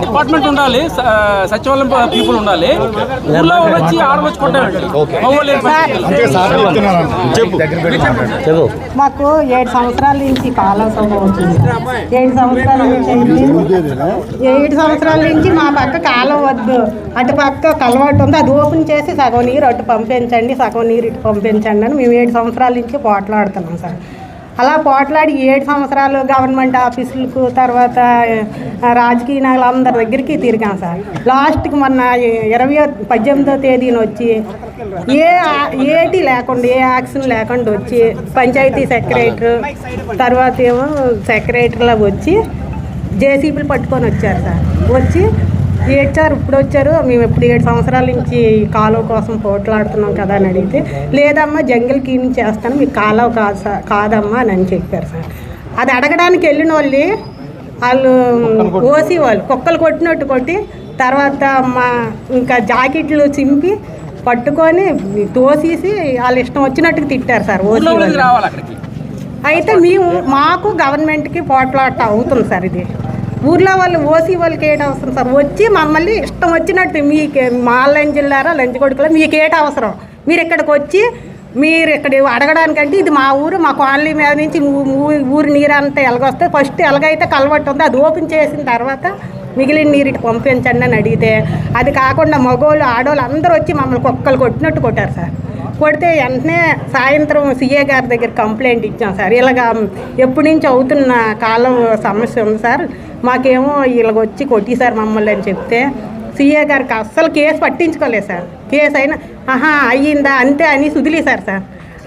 Department ఉండాలి సచివాలయం people ఉండాలి. ఊళ్ళో వచ్చి ఆడ వచ్చి కొట్టారండి మగవాళ్ళు ఏం పని? చెప్పు. మాకు ఏడు సంవత్సరాల నుంచి కాలం వచ్చింది. ఏడు సంవత్సరాల నుంచి. ఏడు సంవత్సరాల నుంచి మా పక్క కాలం వద్దు. అటు పక్క కలవాటు ఉంది. అది ఓపెన్ చేసి సగం నీరు అటు పంపించండి సగం నీరు ఇటు పంపించండి అని మేము ఏడు సంవత్సరాల నుంచి పోట్లాడుతున్నాం సార్. అలా పోట్లాడి ఏడు సంవత్సరాలు గవర్నమెంట్ ఆఫీసులకు తర్వాత రాజకీయ నాయకులు అందరి దగ్గరికి తిరిగాం సార్. లాస్ట్కి మొన్న ఇరవై పద్దెనిమిదో తేదీన వచ్చి ఏ ఏటి లేకుండా ఏ యాక్షన్ లేకుండా వచ్చి పంచాయతీ సెక్రటరీ తర్వాత ఏమో సెక్రటరీలో వచ్చి జేసీబీలు పట్టుకొని వచ్చారు సార్. వచ్చి ఏడ్చారు ఇప్పుడు వచ్చారు. మేము ఇప్పుడు ఏడు సంవత్సరాల నుంచి కాలువ కోసం పోట్లాడుతున్నాం కదా అని అడిగితే లేదమ్మా జంగిల్ క్లీనింగ్ చేస్తాను మీకు కాలువ కాదు సార్ కాదమ్మా అని అని చెప్పారు సార్. అది అడగడానికి వెళ్ళిన వాళ్ళు వాళ్ళు ఓసి వాళ్ళు కుక్కలు కొట్టినట్టు కొట్టి తర్వాత మా ఇంకా జాకెట్లు చింపి పట్టుకొని తోసేసి వాళ్ళ ఇష్టం వచ్చినట్టుగా తిట్టారు సార్ ఓసి అయితే మేము మాకు గవర్నమెంట్కి పోట్లాట అవుతుంది సార్ ఇది. ఊర్లో వాళ్ళు ఓసీ వాళ్ళకి ఏట అవసరం సార్? వచ్చి మమ్మల్ని ఇష్టం వచ్చినట్టు మీకు మా లంచ్ జిల్లారా లంచ్ కొడుకులో? మీకు ఏట అవసరం? మీరు ఇక్కడికి వచ్చి మీరు ఇక్కడ అడగడానికంటే ఇది మా ఊరు మా కాలనీ మీద నుంచి ఊరు ఊరి నీరు అంతా ఎలాగొస్తే ఫస్ట్ ఎలాగైతే కలవట్టు ఉందో. అది ఓపెన్ చేసిన తర్వాత మిగిలిన నీరు ఇటు పంపించండి అని అడిగితే అది కాకుండా మగోళ్ళు ఆడవాళ్ళు అందరూ వచ్చి మమ్మల్ని కుక్కలు కొట్టినట్టు కొట్టారు సార్. కొడితే వెంటనే సాయంత్రం సీఏ గారి దగ్గర కంప్లైంట్ ఇచ్చాం సార్. ఇలాగా ఎప్పటి నుంచి అవుతున్న కాలం సమస్య ఉంది సార్. మాకేమో ఇలాగ వచ్చి కొట్టేశారు మమ్మల్ని అని చెప్తే సీఏ గారికి అస్సలు కేసు పట్టించుకోలేదు సార్. కేసు అయినా ఆహా అయ్యిందా? అంతే అని సుదిలేశారు సార్.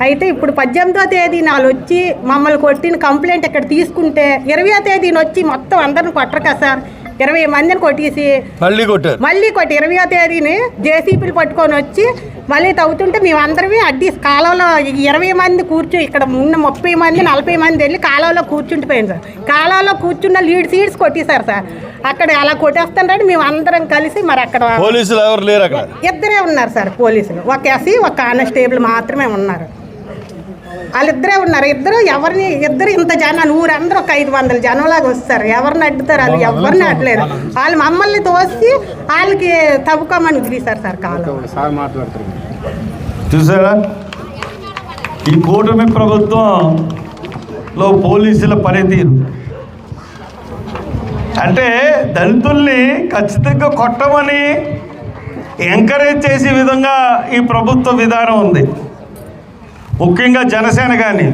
అయితే ఇప్పుడు పద్దెనిమిదో తేదీన వాళ్ళు వచ్చి మమ్మల్ని కొట్టిన కంప్లైంట్ ఇక్కడ తీసుకుంటే ఇరవయో తేదీన వచ్చి మొత్తం అందరిని కొట్టరు కదా సార్. ఇరవై మందిని కొట్టేసి మళ్ళీ కొట్టారు. మళ్ళీ కొట్టి ఇరవయో తేదీని జేసీపీలు పట్టుకొని వచ్చి మళ్ళీ తవ్వుతుంటే మేమందరమే అడ్డి కాలంలో ఇరవై మంది కూర్చో ఇక్కడ ఉన్న ముప్పై మంది నలభై మంది వెళ్ళి కాలంలో కూర్చుండిపోయింది సార్. కాలంలో కూర్చున్న లీడ్ సీడ్స్ కొట్టేశారు సార్. అక్కడ అలా కొట్టేస్తుంటే మేము అందరం కలిసి మరి అక్కడ పోలీసులు ఎవరు లేరు అక్కడ? ఇద్దరే ఉన్నారు సార్ పోలీసులు. ఒక ఎస్సీ ఒక కానిస్టేబుల్ మాత్రమే ఉన్నారు. వాళ్ళిద్దరే ఉన్నారు. ఇద్దరు ఎవరిని ఇద్దరు ఇంత జనాలు ఊరందరూ ఒక ఐదు వందల జనంలాగా వస్తారు. ఎవరిని అడ్డుతారు వాళ్ళు ఎవరిని అడ్డలేరు. వాళ్ళు మమ్మల్ని తోసి వాళ్ళకి తవ్వుకోమని వదిలేశారు సార్ కాలం. చూసారా? ఈ కూటమి ప్రభుత్వంలో పోలీసుల పనితీరు. అంటే దళితుల్ని ఖచ్చితంగా కొట్టమని ఎంకరేజ్ చేసే విధంగా ఈ ప్రభుత్వ విధానం ఉంది. ముఖ్యంగా జనసేన కానీ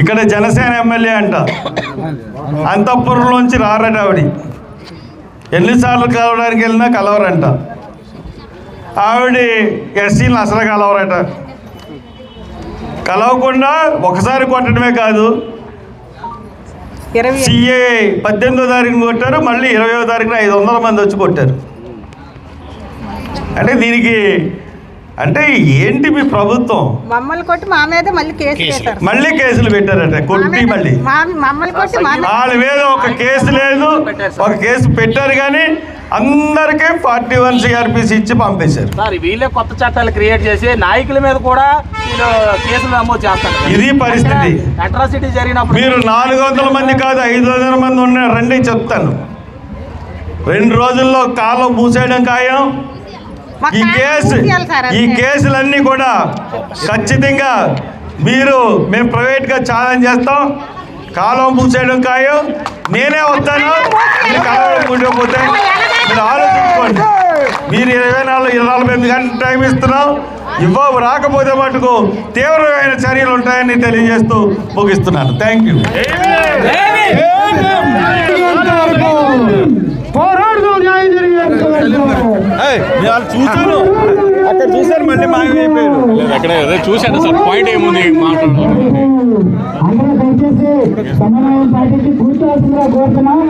ఇక్కడ జనసేన ఎమ్మెల్యే అంట అంతఃపురంలోంచి రారట ఆవిడ. ఎన్నిసార్లు కలవడానికి వెళ్ళినా కలవరంట. ఆవిడ ఎస్సీలను అసలు కలవరట. కలవకుండా ఒకసారి కొట్టడమే కాదు సిఏ పద్దెనిమిదో తారీఖున కొట్టారు మళ్ళీ ఇరవయో తారీఖున ఐదు వందల మంది వచ్చి కొట్టారు. అంటే దీనికి అంటే ఏంటి మీ ప్రభుత్వం? మమ్మల్ని కొట్టి మా మీద మళ్ళీ కేసు వేశారు మళ్ళీ కేసులు పెట్టారట కొట్టి మళ్ళీ. మమ్మల్ని కొట్టి వాళ్ళ మీద ఒక కేసు లేదు ఒక కేసు పెట్టారు కానీ అందరికీ ఫార్టీ వన్ సిఆర్పిసి ఇచ్చి పంపేశారు. సార్ వీళ్ళే కొత్త చట్టాలు క్రియేట్ చేసి నాయకుల మీద కూడా వీళ్ళు కేసులు నమోదు చేస్తారు. ఇది పరిస్థితి. అట్రాసిటీ జరిగినప్పుడు మీరు నాలుగు వందల మంది కాదు ఐదు వందల మంది ఉన్న రండి చెప్తాను. రెండు రోజుల్లో కాలం మూసేయడం ఖాయం. ఈ కేసు ఈ. కేసులన్నీ కూడా ఖచ్చితంగా మీరు మేము ప్రైవేట్గా ఛాలెంజ్ చేస్తాం. కాలం మూసేయడం ఖాయం. నేనే వస్తాను. మీరు కాలం ఉండకపోతే మీరు ఆలోచించుకోండి. మీరు ఇరవై నాలుగు ఇరవై నలభై ఎనిమిది గంటలు టైం ఇస్తున్నాం. ఇవ్వ రాకపోతే మటుకు తీవ్రమైన చర్యలు ఉంటాయని తెలియజేస్తూ ముగిస్తున్నాను. థ్యాంక్ యూ ఏయ్, నేను వాళ్ళు చూశాను అక్కడ చూశాను మళ్ళీ మాయమైపోయారు అక్కడ అదే చూశాను సార్. పాయింట్ ఏముంది మాట్లాడాలి అందరూ దయచేసి సమన్వయం పాటించి కూర్చోవలసిందిగా కోరుతున్నాం.